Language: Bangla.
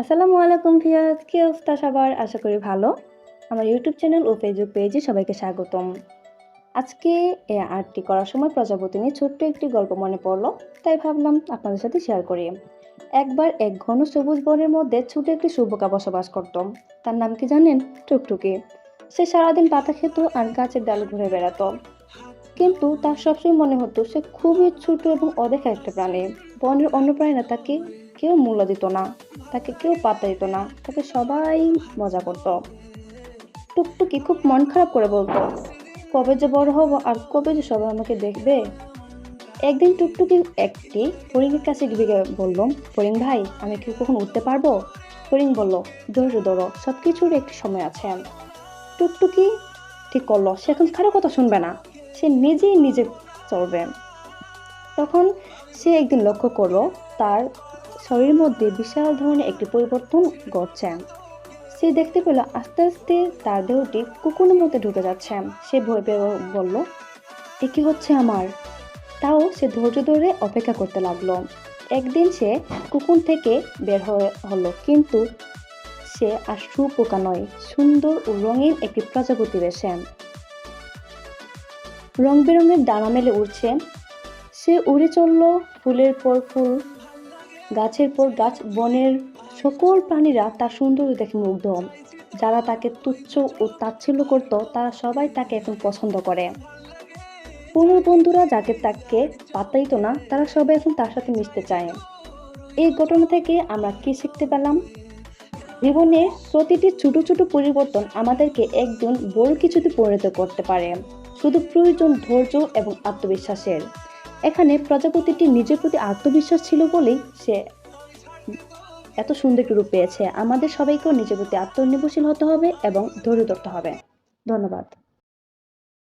আসসালামু আলাইকুম ভিয়াজ কি অবস্থা সবার? আশা করি ভালো। আমার ইউটিউব চ্যানেল ও ফেসবুক পেজে সবাইকে স্বাগতম। আজকে এ আর্টটি করার সময় প্রজাপতি নিয়ে ছোট্ট একটি গল্প মনে পড়ল, তাই ভাবলাম আপনাদের সাথে শেয়ার করি। একবার এক ঘন সবুজ বনের মধ্যে ছোট একটি শুভকা বসবাস করত তার নাম কি জানেন? টুকটুকি। সে সারাদিন পাতা খেত আর গাছের ডালে ঘুরে বেড়াতো। কিন্তু তার সবসময় মনে হতো সে খুবই ছোট এবং অদেখা একটা প্রাণী। বনের অন্য প্রাণীরা তাকে কেউ মূল্য দিত না, তাকে কেউ পাত্তা দিত না, তাকে সবাই মজা করত। টুকটুকি খুব মন খারাপ করে বলতো, কবে যে বড় হব আর কবে যে সবাই আমাকে দেখবে? একদিন টুকটুকি একটি ফড়িংয়ের কাছে গিয়ে বলল, ফড়িং ভাই, আমি কি কখন উঠতে পারব? ফড়িং বলল ধৈর্য ধরো সব কিছুর একটি সময় আছে। টুকটুকি ঠিক করল, সে এখন কারও কথা শুনবে না, সে নিজেই নিজে চলবে। তখন সে একদিন লক্ষ্য করল, তার শরীরের মধ্যে বিশাল ধরনের একটি পরিবর্তন ঘটছে। সে দেখতে পেল আস্তে আস্তে তার দেহটি কুকুরের মধ্যে ঢুকে যাচ্ছে। সে ভয় পেয়ে বলল, এ কি হচ্ছে আমার? তাও সে ধৈর্য ধরে অপেক্ষা করতে লাগল। একদিন সে কুকুর থেকে বের হয়ে হলো, কিন্তু সে আর সুপোকা নয়, সুন্দর ও রঙিন একটি প্রজাপতি বেশে। রং বেরঙের ডানা মেলে উড়ছে। সে উড়ে চলল ফুলের পর ফুল গাছের পর গাছ, বনের সকল প্রাণীরা তার সৌন্দর্য দেখে মুগ্ধ। যারা তাকে তুচ্ছ ও তাচ্ছিল্য করত, তারা সবাই তাকে এখন পছন্দ করে। পুরো বন্ধুরা যাকে তাকে পাত্তাইতো না, তারা সবাই এখন তার সাথে মিশতে চায়। এই ঘটনা থেকে আমরা কি শিখতে পেলাম? জীবনে প্রতিটি ছোট ছোট পরিবর্তন আমাদেরকে একজন বড় কিছুতে পরিণত করতে পারে। শুধু প্রয়োজন ধৈর্য এবং আত্মবিশ্বাসের। এখানে প্রজাপতিটি নিজের প্রতি আত্মবিশ্বাস ছিল বলেই সে এত সুন্দর একটি রূপ পেয়েছে। আমাদের সবাইকেও নিজের প্রতি আত্মনির্ভরশীল হতে হবে এবং ধৈর্য ধরতে হবে। ধন্যবাদ।